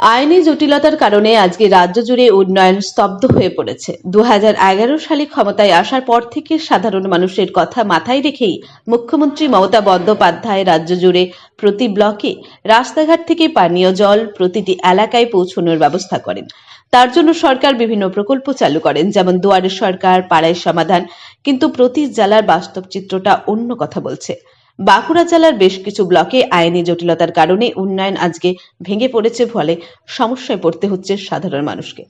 আইনি জটিলতার কারণে আজকে রাজ্য জুড়ে উন্নয়ন স্তব্ধ হয়ে পড়েছে। দু সালে ক্ষমতায় আসার পর থেকে সাধারণ মানুষের কথা মাথায় রেখেই মুখ্যমন্ত্রী মমতা বন্দ্যোপাধ্যায় রাজ্য জুড়ে প্রতি ব্লকে রাস্তাঘাট থেকে পানীয় জল প্রতিটি এলাকায় পৌঁছানোর ব্যবস্থা করেন। তার জন্য সরকার বিভিন্ন প্রকল্প চালু করেন, যেমন দুয়ারের সরকার, পাড়ায় সমাধান, কিন্তু প্রতি জেলার বাস্তব চিত্রটা অন্য কথা বলছে। বাঁকুড়া জেলার বেশ কিছু ব্লকে আইনি জটিলতার কারণে উন্নয়ন আজকে ভেঙে পড়েছে ফলে সমস্যায় পড়তে হচ্ছে সাধারণ মানুষকে।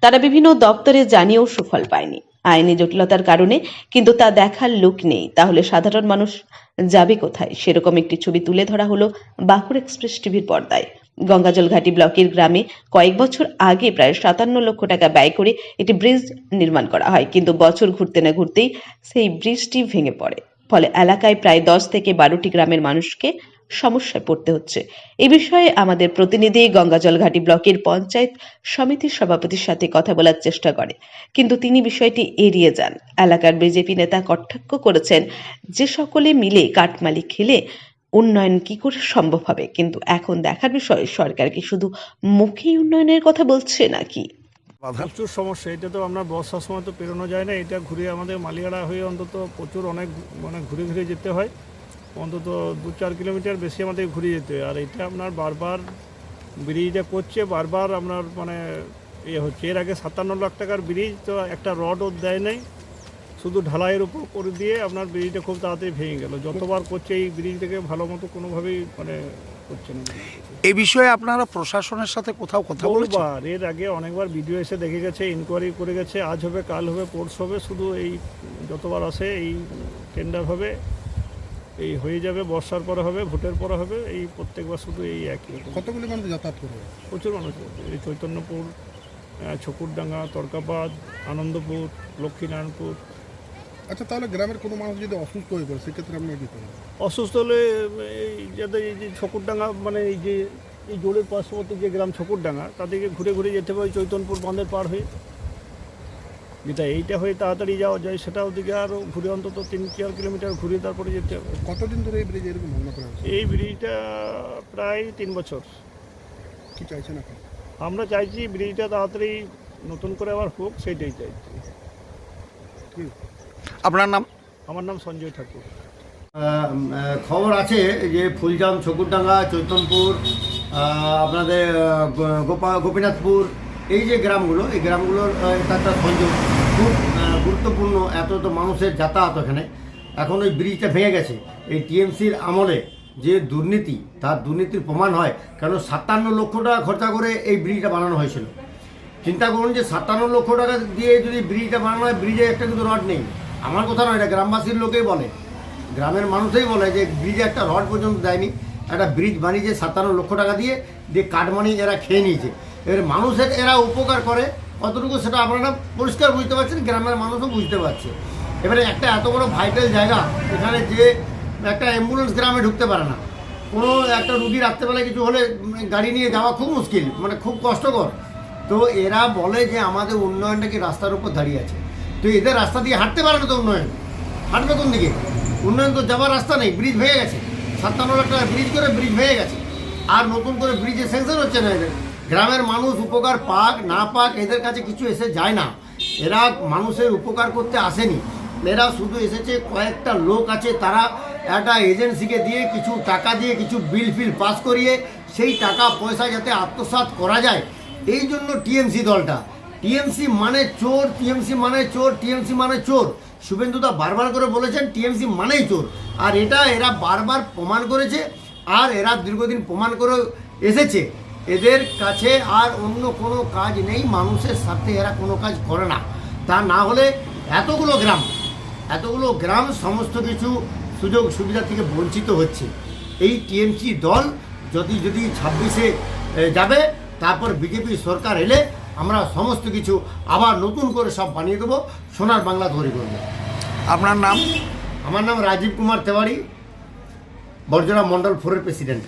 তারা বিভিন্ন দপ্তরে জানিয়েও সুফল পায়নি। আইনি জটিলতার কারণে কিন্তু তা দেখার লোক নেই। তাহলে সাধারণ মানুষ যাবে কোথায়? সেরকম একটি ছবি তুলে ধরা হলো বাঁকুড়া এক্সপ্রেস টিভির পর্দায়। গঙ্গাজল ঘাটি ব্লকের গ্রামে কয়েক বছর আগে প্রায় সাতান্ন লক্ষ টাকা ব্যয় করে একটি ব্রিজ নির্মাণ করা হয়। কিন্তু বছর ঘুরতে না ঘুরতেই সেই ব্রিজটি ভেঙে পড়ে। ফলে এলাকায় প্রায় দশ থেকে বারোটি গ্রামের মানুষকে সমস্যায় পড়তে হচ্ছে। এ বিষয়ে আমাদের প্রতিনিধি গঙ্গাজল ঘাটি ব্লকের পঞ্চায়েত সমিতির সভাপতির সাথে কথা বলার চেষ্টা করে। কিন্তু তিনি বিষয়টি এড়িয়ে যান। এলাকার বিজেপি নেতা কটাক্ষ করেছেন যে সকলে মিলে কাটমালি খেলে উন্নয়ন কি করে সম্ভব হবে। কিন্তু এখন দেখার বিষয়, সরকার কি শুধু মুখেই উন্নয়নের কথা বলছে নাকি? প্রচুর সমস্যা, এটা তো আমরা বর্ষার সময় তো পেরোনো যায় না, এটা ঘুরে আমাদের মালিয়াড়া হয়ে অন্তত প্রচুর অনেক মানে ঘুরে ঘুরে যেতে হয়। অন্তত দু চার কিলোমিটার বেশি আমাদের ঘুরে যেতে হয়। আর এটা আপনার বারবার ব্রিজটা করছে বারবার আপনার মানে ইয়ে হচ্ছে। এর আগে সাতান্ন লাখ টাকার ব্রিজ, তো একটা রডও দেয় নাই। শুধু ঢালাইয়ের উপর করে দিয়ে আপনার ব্রিজটা খুব তাড়াতাড়ি ভেঙে গেল। যতবার করছে এই ব্রিজটাকে ভালো মতো কোনোভাবেই মানে করছে না। এ বিষয়ে আপনারা প্রশাসনের সাথে কোথাও কথা বলেছেন? বহুবার এর আগে অনেকবার ভিডিও এসে দেখে গেছে ইনকোয়ারি করে গেছে আজ হবে কাল হবে পরশু হবে শুধু এই যতবার আসে এই টেন্ডার হবে এই হয়ে যাবে বর্ষার পরে হবে ভোটের পরে হবে এই প্রত্যেকবার শুধু এই একই কতগুলি মানুষ যাতায়াত করবে? প্রচুর মানুষ এই চৈতন্যপুর ছকুরডাঙ্গা তর্কাবাদ আনন্দপুর লক্ষ্মীনারায়ণপুর আচ্ছা তাহলে গ্রামের কোনো মানুষ যদি অসুস্থ হয়ে পড়ে সেক্ষেত্রে আপনারা কী করবেন? অসুস্থ হলে এই যাতে এই যে ছকুরডাঙ্গা মানে এই যে এই জোরের পার্শ্ববর্তী যে গ্রাম ছকুরডাঙ্গা তাদেরকে ঘুরে ঘুরে যেতে হবে চৈতনপুর বাঁধের পার হয়ে। যেটা এইটা হয়ে তাড়াতাড়ি যাওয়া যায় সেটা ওদিকে আরও ঘুরে অন্তত তিন চার কিলোমিটার ঘুরে তারপরে যেতে হবে। কতদিন ধরে এই ব্রিজ এরকম ভাঙা করা এই ব্রিজটা প্রায় তিন বছর। কী চাইছেন এখন আমরা চাইছি ব্রিজটা তাড়াতাড়ি নতুন করে আবার হোক সেটাই চাইছি। ঠিক আপনার নাম? আমার নাম সঞ্জয় ঠাকুর। খবর আছে যে ফুলজাম ছকুরডাঙ্গা চৈতনপুর আপনাদের গোপা গোপীনাথপুর এই যে গ্রামগুলো এই গ্রামগুলোর এটা একটা সংযোগ খুব গুরুত্বপূর্ণ এত তো মানুষের যাতায়াত ওখানে। এখন ওই ব্রিজটা ভেঙে গেছে। এই টিএমসির আমলে যে দুর্নীতি তার দুর্নীতির প্রমাণ হয় কারণ সাতান্ন লক্ষ টাকা খরচা করে এই ব্রিজটা বানানো হয়েছিল। চিন্তা করুন যে সাতান্ন লক্ষ টাকা দিয়ে যদি ব্রিজটা বানানো হয় ব্রিজে একটা কিন্তু রড নেই। আমার কথা নয়, এটা গ্রামবাসীর লোকেই বলে। গ্রামের মানুষই বলে যে ব্রিজে একটা রড পর্যন্ত দেয়নি। একটা ব্রিজ বানিয়েছে সাতান্ন লক্ষ টাকা দিয়ে দিয়ে কাঠমানি এরা খেয়ে নিয়েছে। এবার মানুষের এরা উপকার করে, কতটুকু সেটা আপনারা পরিষ্কার বুঝতে পারছেন, গ্রামের মানুষও বুঝতে পারছে। এবারে একটা এত বড় ভাইটাল জায়গা, এখানে যে একটা অ্যাম্বুলেন্স গ্রামে ঢুকতে পারে না। কোনো একটা রুগী রাত্রেবেলায় কিছু হলে গাড়ি নিয়ে যাওয়া খুব মুশকিল মানে খুব কষ্টকর। তো এরা বলে যে, আমাদের উন্নয়নটা কি রাস্তার উপর দাঁড়িয়ে আছে। তো এদের রাস্তা দিয়ে হাঁটতে পারে না তো উন্নয়ন। হাঁটবে কোন দিকে? উন্নয়ন তো যাওয়ার রাস্তা নেই ব্রিজ ভেঙে গেছে। সাতান্ন লাখ টাকা ব্রিজ করে ব্রিজ ভেঙে গেছে। আর নতুন করে ব্রিজে স্যাংশন হচ্ছে না এদের। গ্রামের মানুষ উপকার পাক, না পাক এদের কাছে কিছু এসে যায় না। এরা মানুষের উপকার করতে আসেনি। এরা শুধু এসেছে, কয়েকটা লোক আছে তারা একটা এজেন্সিকে দিয়ে কিছু টাকা দিয়ে কিছু বিল ফিল পাস করিয়ে সেই টাকা পয়সা যাতে আত্মসাৎ করা যায়। এই জন্য টিএমসি দলটা টিএমসি মানে চোর, টিএমসি মানে চোর, টিএমসি মানে চোর। শুভেন্দুদা বারবার করে বলেছেন, টিএমসি মানেই চোর। আর এটা এরা বারবার প্রমাণ করেছে, আর এরা দীর্ঘদিন প্রমাণ করে এসেছে। এদের কাছে আর অন্য কোনো কাজ নেই, মানুষের সাথে এরা কোনো কাজ করে না। তা না হলে এতগুলো গ্রাম এতগুলো গ্রাম সমস্ত কিছু সুযোগ সুবিধা থেকে বঞ্চিত হচ্ছে। এই টিএমসি দল যদি যদি ছাব্বিশে যাবে, তারপর বিজেপি সরকার এলে আমরা সমস্ত কিছু আবার নতুন করে সব বানিয়ে দেবো। সোনার বাংলা তৈরি করব। আপনার নাম? আমার নাম রাজীব কুমার তেওয়ারি বর্জনা মন্ডল ফোরের প্রেসিডেন্ট।